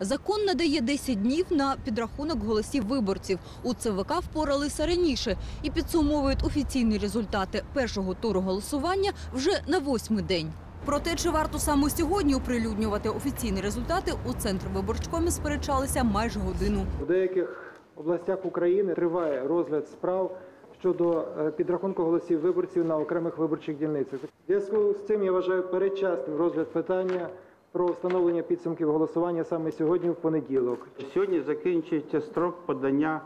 Закон надає 10 днів на підрахунок голосів виборців. У ЦВК впоралися раніше і підсумовують офіційні результати першого туру голосування вже на восьмий день. Проте, чи варто саме сьогодні оприлюднювати офіційні результати, у центр виборчкомі сперечалися майже годину. У деяких областях України триває розгляд справ щодо е, підрахунку голосів виборців на окремих виборчих дільницях. Зв'язку з цим я вважаю передчасним розгляд питання про встановлення підсумків голосування саме сьогодні в понеділок. Сьогодні закінчується строк подання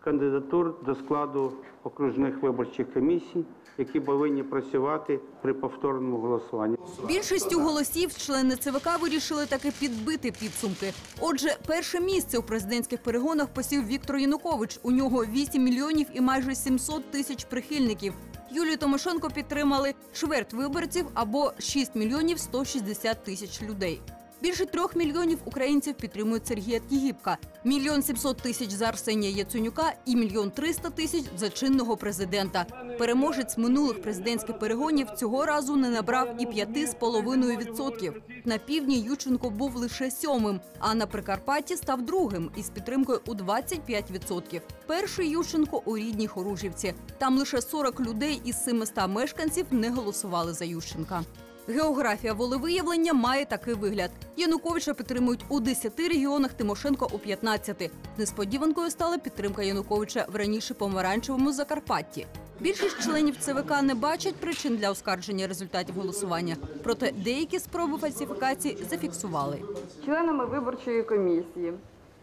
кандидатур до складу окружних виборчих комісій, які повинні працювати при повторному голосуванні. Більшістю голосів члени ЦВК вирішили таки підбити підсумки. Отже, перше місце у президентських перегонах посів Віктор Янукович. У нього 8 мільйонів і майже 700 тисяч прихильників. Юлію Томашенко підтримали чверть виборців або 6 мільйонів 160 тисяч людей. Більше трьох мільйонів українців підтримують Сергія Тігіпка, мільйон сімсот тисяч за Арсенія Яценюка і мільйон триста тисяч за чинного президента. Переможець минулих президентських перегонів цього разу не набрав і п'яти з половиною відсотків. На півдні Юченко був лише сьомим, а на Прикарпатті став другим із підтримкою у 25 відсотків. Перший Ющенко у рідній Хоружівці. Там лише 40 людей із 700 мешканців не голосували за Ющенка. Географія волевиявлення має такий вигляд. Януковича підтримують у 10 регіонах, Тимошенко у 15. Несподіванкою стала підтримка Януковича в раніше помаранчевому Закарпатті. Більшість членів ЦВК не бачать причин для оскарження результатів голосування. Проте деякі спроби фальсифікацій зафіксували. Членами виборчої комісії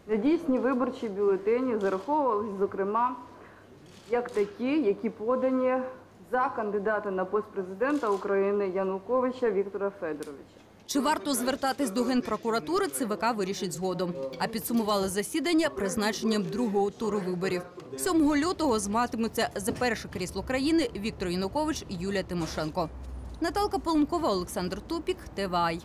недійсні виборчі бюлетені зараховувалися, зокрема, як такі, які подані за кандидата на пост президента України Януковича Віктора Федоровича. Чи варто звертатись до генпрокуратури, ЦВК вирішить згодом. А підсумували засідання призначенням другого туру виборів. 7 лютого зматимуться за перше крісло країни Віктор Янукович і Юлія Тимошенко. Наталка Поленкова, Олександр Тупік, ТВАЙ.